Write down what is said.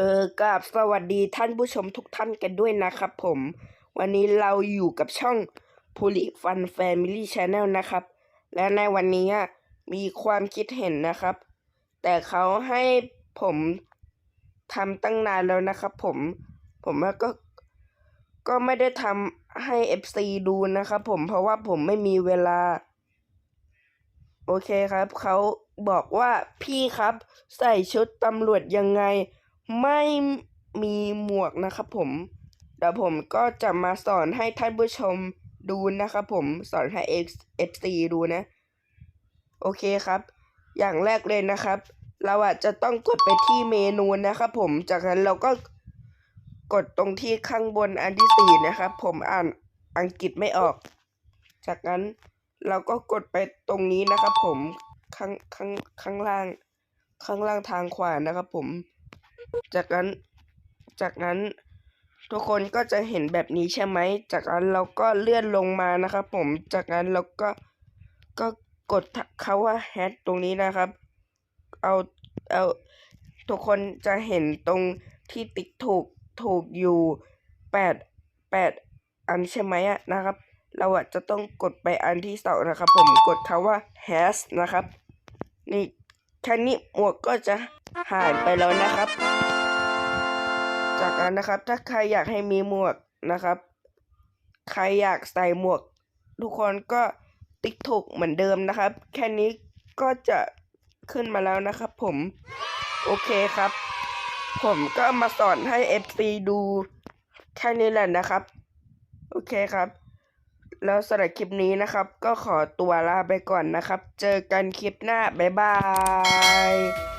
เออกราบสวัสดีท่านผู้ชมทุกท่านกันด้วยนะครับผม วันนี้เราอยู่กับช่อง p o l i Fun Family Channel นะครับ และในวันนี้มีความคิดเห็นนะครับ แต่เขาให้ผมทำตั้งนานแล้วนะครับผม ผมก็ก็ไม่ได้ทำให้ FC ดูนะครับผมเพราะว่าผมไม่มีเวลา โอเคครับ เขาบอกว่าพี่ครับ ใส่ชุดตำรวจยังไง ไม่มีหมวกนะครับผมเดี๋ยวผมก็จะมาสอนให้ท่านผู้ชมดูนะครับผมสอนให้ X FC ดูนะ โอเคครับ อย่างแรกเลยนะครับ เราอาจจะต้องกดไปที่เมนูนะครับผมจากนั้นเราก็กดตรงที่ข้างบนอันที่สี่นะครับ ผมอ่านอังกฤษไม่ออก จากนั้นเราก็กดไปตรงนี้นะครับ ผมข้างข้างข้างล่าง ข้างล่างทางขวานะครับ ผม จากนั้นจากนั้นทุกคนก็จะเห็นแบบนี้ใช่ไหม จากนั้นเราก็เลื่อนลงมานะครับผม จากนั้นเราก็ก็กดคาว่าแฮชตรงนี้นะครับ เอาเอาทุกคนจะเห็นตรงที่ติ๊กถูกถูกอยู่แปดแปดอันใช่ไหมอะนะครับ เราอะจะต้องกดไปอันที่สองนะครับ ผมกดคาว่า has นะครับ นี่แค่นี้หมวกก็จะ หายไปแล้วนะครับ จากนั้นนะครับถ้าใครอยากให้มีหมวกนะครับ ใครอยากใส่หมวก ทุกคนก็ติ๊กถูกเหมือนเดิมนะครับ แค่นี้ก็จะขึ้นมาแล้วนะครับ ผมโอเคครับ ผมก็มาสอนให้ FC ดูแค่นี้แหละนะครับ โอเคครับ แล้วสำหรับคลิปนี้นะครับ ก็ขอตัวลาไปก่อนนะครับ เจอกันคลิปหน้า บ๊ายบาย